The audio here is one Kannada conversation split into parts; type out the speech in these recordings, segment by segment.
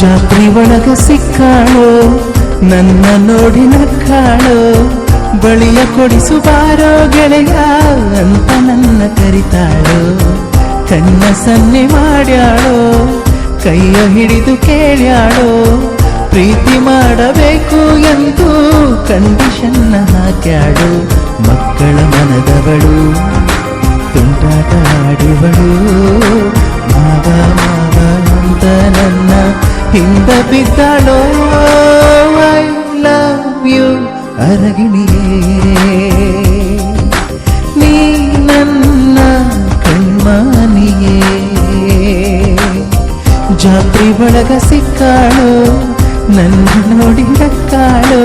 ಜಾತ್ರಿ ಒಳಗ ಸಿಕ್ಕಾಳು, ನನ್ನ ನೋಡಿ ನಕ್ಕಾಳು. ಬಳಿಯ ಕೊಡಿಸು ಬಾರೋ ಗೆಳೆಯ ಅಂತ ನನ್ನ ಕರಿತಾಳು. ಕಣ್ಣ ಸನ್ನೆ ಮಾಡ್ಯಾಳು, ಕೈಯ ಹಿಡಿದು ಕೇಳ್ಯಾಳು. ಪ್ರೀತಿ ಮಾಡಬೇಕು ಎಂದು ಕಂಡೀಷನ್ನ ಹಾಕ್ಯಾಳು. ಮಕ್ಕಳ ಮನದವಳು, ತುಂಟಾಟ ಆಡುವಳು. ಅರಗಿಣಿಯೇ ನೀ ನನ್ನ ಕಣ್ಮಾನಿಯೇ, ಜಾತ್ರಿ ಒಳಗ ಸಿಕ್ಕಾಳು ನನ್ನ ನೋಡಿ ನಕ್ಕಾಳು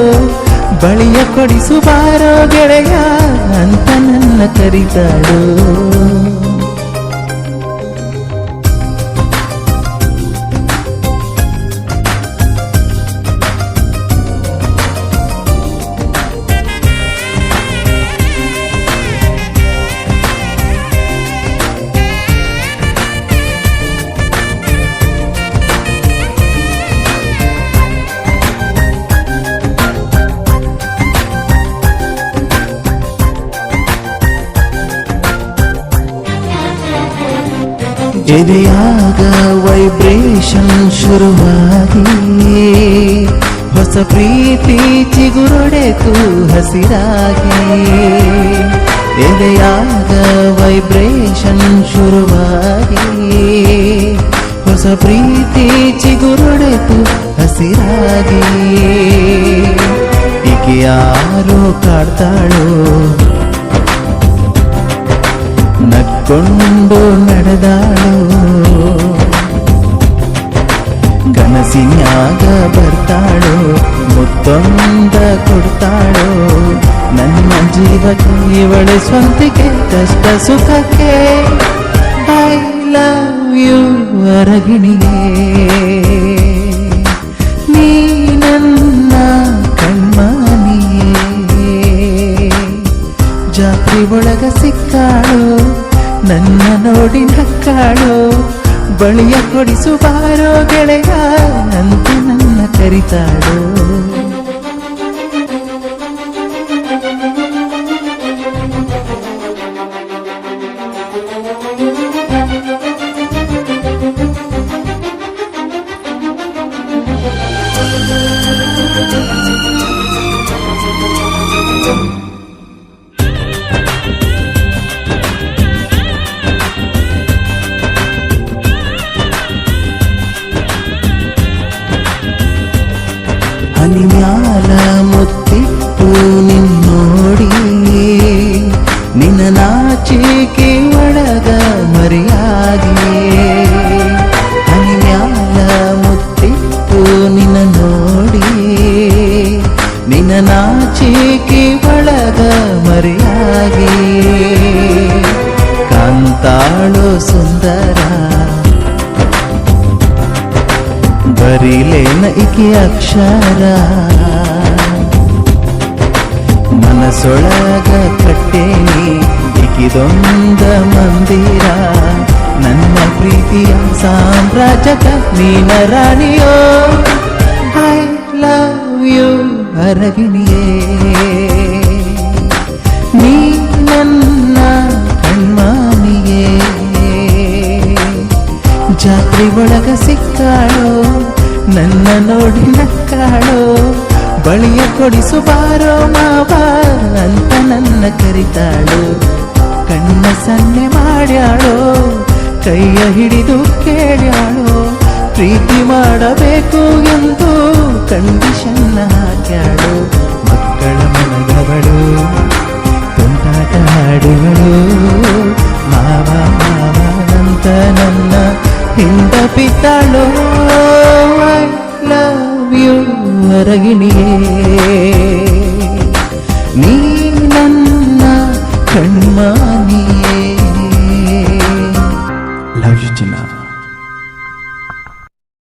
ಬಳಿಯ ಕೊಡಿಸು ಬಾರೋ ಗೆಳೆಯ ಅಂತ ನನ್ನ ಕರಿತಾಳು. ಎದೆಯಾಗ ವೈಬ್ರೇಷನ್ ಶುರುವಾಗಿ ಹೊಸ ಪ್ರೀತಿ ಚಿಗುರೊಡೆತು ಹಸಿರಾಗಿ ಎದೆಯಾಗ ವೈಬ್ರೇಷನ್ ಶುರುವಾಗಿ ಹೊಸ ಪ್ರೀತಿ ಚಿಗುರೊಡೆತು ಹಸಿರಾಗಿ ಈಗ ಯಾರು ಕಾಡ್ತಾಳೋ ನಕ್ಕೊಂಡು ನಡೆದಾಳು. ಕನಸಿನ್ಯಾಗ ಬರ್ತಾಳು, ಮುತ್ತೊಂದ ಕೊಡ್ತಾಳು. ನನ್ನ ಜೀವಕ್ಕೆ ಇವಳು ಸ್ವಂತಿಕೆ, ಕಷ್ಟ ಸುಖಕ್ಕೆ. ಐ ಲವ್ ಯು ಅರಗಿಣಿಗೆ. ನೀ ನನ್ನ ಕಣ್ಮಾನಿಯೇ. ಜಾತ್ರಿ ಒಳಗ ಸಿಕ್ಕಾಳು ನನ್ನ ನೋಡಿ ನಕ್ಕಾಳು ಬಳಿಯ ಕೊಡಿಸು ಬಾರೋ ಗೆಳೆಯ ಅಂತ ನನ್ನ ಕರಿತಾಳು. ಹನಿಮ್ಯಾಲ ನಿನ್ನ ನಾಚಿಕೆ ಒಳಗ ಮರೆಯಾಗಿಯೇ. ಹನಿಮ್ಯಾಲ ಮುತ್ತಿಟ್ಟು ನಿನ್ನ ನೋಡಿ ನಿನ್ನ ನಾಚಿಕೆ ಒಳಗ ಮರೆಯಾಗಿ ಕಾಂತಾಳು ಸುಂದರ. ಬರೀಲೇನ ಇಕೆ ಅಕ್ಷರ. ಮನಸೊಳಗ ಕಟ್ಟೇನಿ ಇಕಿದೊಂದ ಮಂದಿರ ನನ್ನ ಪ್ರೀತಿಯ ಸಾಮ್ರಾಜ್ಯಕ ನೀನ ರಾಣಿಯೋ ಐ ಲವ್ ಯು ಅರಗಿಣಿಯೇ ನೀ ನನ್ನ ಕಣ್ಮಾನಿಯೇ ಜಾತ್ರಿ ಒಳಗ ಸಿಕ್ಕಾಳು ನನ್ನ ನೋಡಿ ನಕ್ಕಾಳು ಬಳಿಯ ಕೊಡಿಸು ಬಾರೋ ಮಾವ ಅಂತ ನನ್ನ ಕರಿತಾಳು. ಕಣ್ಣ ಸನ್ನೆ ಮಾಡ್ಯಾಳು, ಕೈಯ ಹಿಡಿದು ಕೇಳ್ಯಾಳು. ಪ್ರೀತಿ ಮಾಡಬೇಕು ಎಂದು ಕಂಡೀಷನ್ನ ಹಾಕ್ಯಾಳು. ಮಕ್ಕಳ ಮನದವಳು ತುಂಟಾಟ ಹಾಡುಗಳು. ಮಾವ ಮಾವನಂತ ನನ್ನ ಹಿಂದ ಬಿದ್ದಾಳು ಲವ್ ಯು ಹೊರಗಿಣಿಯೇ ನೀ